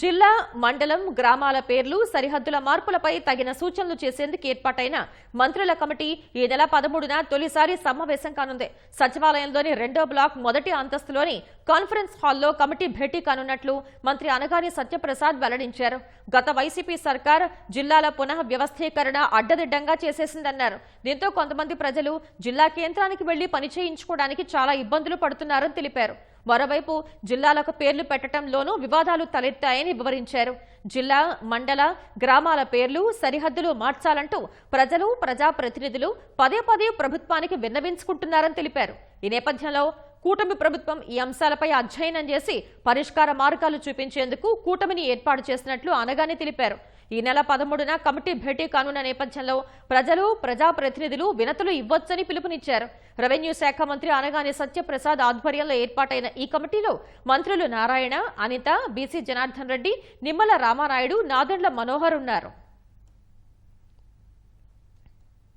జిల్లా మండలం గ్రామాల పేర్లు సరిహద్దుల మార్పులపై తగిన సూచనలు చేసేందుకు ఏర్పాటైన మంత్రుల కమిటీ ఈ నెల పదమూడున తొలిసారి సమావేశం కానుంది. సచివాలయంలోని రెండో బ్లాక్ మొదటి అంతస్తులోని కాన్ఫరెన్స్ హాల్లో కమిటీ భేటీ కానున్నట్లు మంత్రి అనగాని సత్యప్రసాద్ వెల్లడించారు. గత వైసీపీ సర్కార్ జిల్లాల పునః వ్యవస్థీకరణ అడ్డదిడ్డంగా చేసేసిందన్నారు. దీంతో కొంతమంది ప్రజలు జిల్లా కేంద్రానికి వెళ్ళి పని చేయించుకోవడానికి చాలా ఇబ్బందులు పడుతున్నారని తెలిపారు. మరోవైపు జిల్లాలకు పేర్లు పెట్టడంలోనూ వివాదాలు తలెత్తాయని వివరించారు. జిల్లా మండల గ్రామాల పేర్లు సరిహద్దులు మార్చాలంటూ ప్రజలు ప్రజాప్రతినిధులు పదే పదే ప్రభుత్వానికి విన్నవించుకుంటున్నారని తెలిపారు. ఈ నేపథ్యంలో కూటమి ప్రభుత్వం ఈ అంశాలపై అధ్యయనం చేసి పరిష్కార మార్గాలు చూపించేందుకు కూటమిని ఏర్పాటు చేసినట్లు అనగానే తెలిపారు. ఈ నెల పదమూడున కమిటీ భేటీ కానున్న నేపథ్యంలో ప్రజలు ప్రజాప్రతినిధులు వినతులు ఇవ్వొచ్చని పిలుపునిచ్చారు. రెవెన్యూ శాఖ మంత్రి అనగానే సత్యప్రసాద్ ఆధ్వర్యంలో ఏర్పాటైన ఈ కమిటీలో మంత్రులు నారాయణ అనిత బీసీ జనార్దన్ రెడ్డి నిమ్మల రామానాయుడు నాదెండ్ల మనోహర్ ఉన్నారు.